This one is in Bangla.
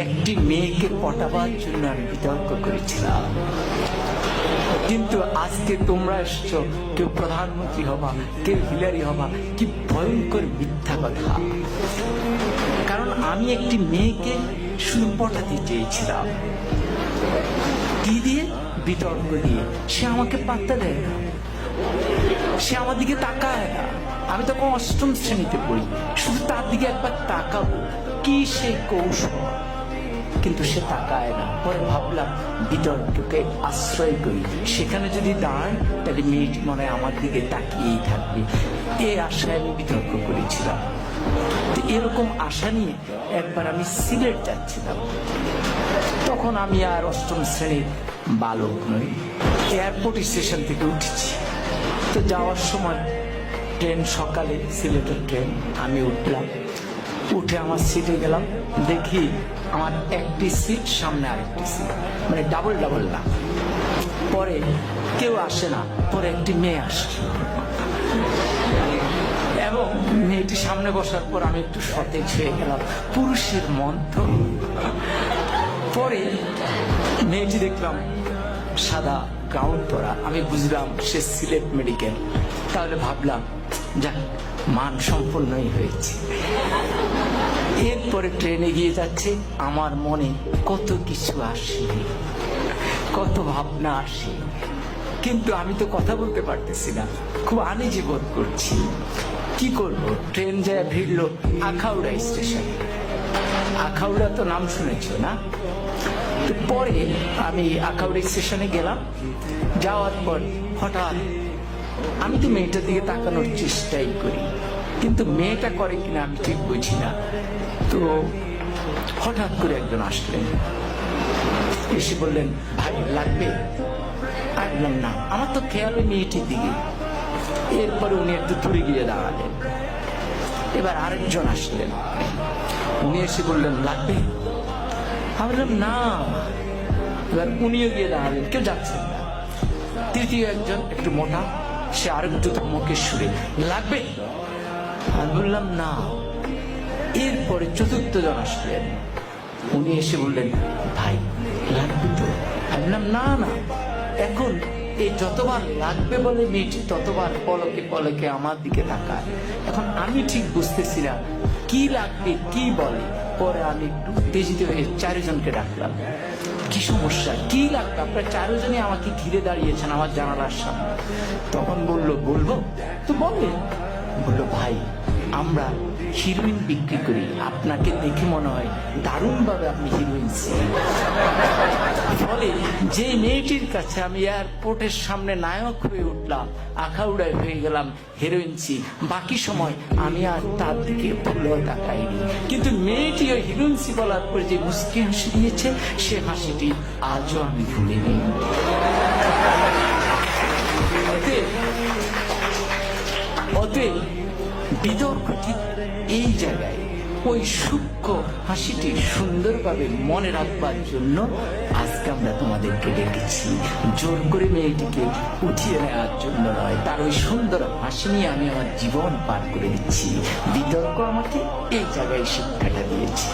একটি মেয়েকে পটাবার জন্য আমি বিতর্ক করেছিলাম। কিন্তু আজকে তোমরা এসছো, কেউ প্রধানমন্ত্রী হবা, কেউ হিলারি হবা, কি ভয়ঙ্কর মিথ্যা কথা। কারণ আমি একটি মেয়েকে শুধু পটাতে চেয়েছিলাম। কি দিয়ে? বিতর্ক দিয়ে। সে আমাকে পাত্তা দেয় না। সে আমার দিকে তাকায় না। আমি তখন অষ্টম শ্রেণীতে পড়ি। শুধু তার দিকে একবার তাকাবো। কি সেই কৌশল? কিন্তু সে তাকায় না। পরে ভাবলাম বিতর্ককে আশ্রয় করি। সেখানে যদি দাঁড়ায় তাহলে মেয়েটি মনে আমার দিকে তাকিয়েই থাকবে। এ আশায় আমি বিতর্ক করেছিলাম। তো এরকম আশা নিয়ে একবার আমি সিলেট যাচ্ছিলাম। তখন আমি আর অষ্টম শ্রেণির বালক নই, এয়ারপোর্ট স্টেশন থেকে উঠেছি। তো যাওয়ার সময় ট্রেন, সকালে সিলেটের ট্রেন, আমি উঠলাম। উঠে আমার সিটে গেলাম। দেখি আমার একটি সিট সামনে আরেকটি সিট মানে ডাবল ডাবল না। পরে কেউ আসে না, পরে একটি মেয়ে আসে এবং মেয়েটি সামনে বসার পর আমি একটু সতেজ হয়ে গেলাম। পুরুষের মন্ত্র পরে মেয়েটি দেখলাম সাদা গাউন পরা। আমি বুঝলাম সে সিলেট মেডিকেল তাহলে ভাবলাম, যাক, মান সম্পন্নই হয়েছে। এরপরে ট্রেনে গিয়ে যাচ্ছে, আমার মনে কত কিছু আসে কত ভাবনা আসে কিন্তু আমি তো কথা বলতে পারতেছি না, খুব আনিজি বোধ করছি। কি করব? ট্রেন যায় ভিড়লো আখাউড়া স্টেশন। আখাউড়া তো নাম শুনেছো না? পরে আমি আখাউড়া স্টেশনে গেলাম, যাওয়ার পর হঠাৎ আমি তো মেয়েটার দিকে তাকানোর চেষ্টাই করি। কিন্তু মেয়েটা করে কিনা আমি ঠিক বুঝি না। তো হঠাৎ করে একজন আসলেন। এসে বললেন, ভাই, লাগবে? বললাম, না, আমার তো খেয়াল ওই মেয়েটির দিকে। এরপরে উনি একটু দূরে গিয়ে দাঁড়ালেন। এবার আরেকজন আসলেন। উনি এসে বললেন, লাগবে? আমি না। এবার উনিও গিয়ে দাঁড়ালেন, কেউ যাচ্ছেন না। তৃতীয় একজন, একটু মোটা, সে আরেকটু ধমকের সুরে, লাগবে? বললাম, না। এরপরে চতুর্থ জন আসলেন। উনি এসে বললেন, ভাই, লাগবে তো। আমি বললাম, না না। এখন এই যতবার লাগবে বলে মেয়েটি ততবার পলকে পলকে আমার দিকে তাকায়। এখন আমি ঠিক বুঝতেছি না, কি লাগবে, কি বলে। পরে আমি একটু উত্তেজিত হয়ে চারিজনকে ডাকলাম। কি সমস্যা? কি লাগবে? আপনার চারজনই আমাকে ঘিরে দাঁড়িয়েছেন আমার জানালার সামনে। তখন বলল, বলব? তো বলে বলল, ভাই, আমরা হিরোইন বিক্রি করি। আপনাকে দেখে মনে হয় দারুণভাবে আপনি হিরোইন ফলে যে মেয়েটির কাছে আমি এয়ারপোর্টের সামনে নায়ক হয়ে উঠলাম, আখাউড়ায় হয়ে গেলাম হিরোইনসি বাকি সময় আমি আর তার দিকে ভুলেও তাকাইনি। কিন্তু মেয়েটি ওই হিরোইনসি বলার পর যে মুসকি হাসি দিয়েছে, সে হাসিটি আজও আমি ভুলিনি। অতএব বিতর্ক ঠিক এই জায়গায় ওই সূক্ষ্ম হাসিটি সুন্দরভাবে মনে রাখবার জন্য আজকে আমরা তোমাদেরকে ডেকেছি। জোর করে মেয়েটিকে উঠিয়ে নেওয়ার জন্য নয়, তার ওই সুন্দর হাসি নিয়ে আমি আমার জীবন পার করে দিচ্ছি। বিতর্ক আমাকে এই জায়গায় শিক্ষাটা দিয়েছে।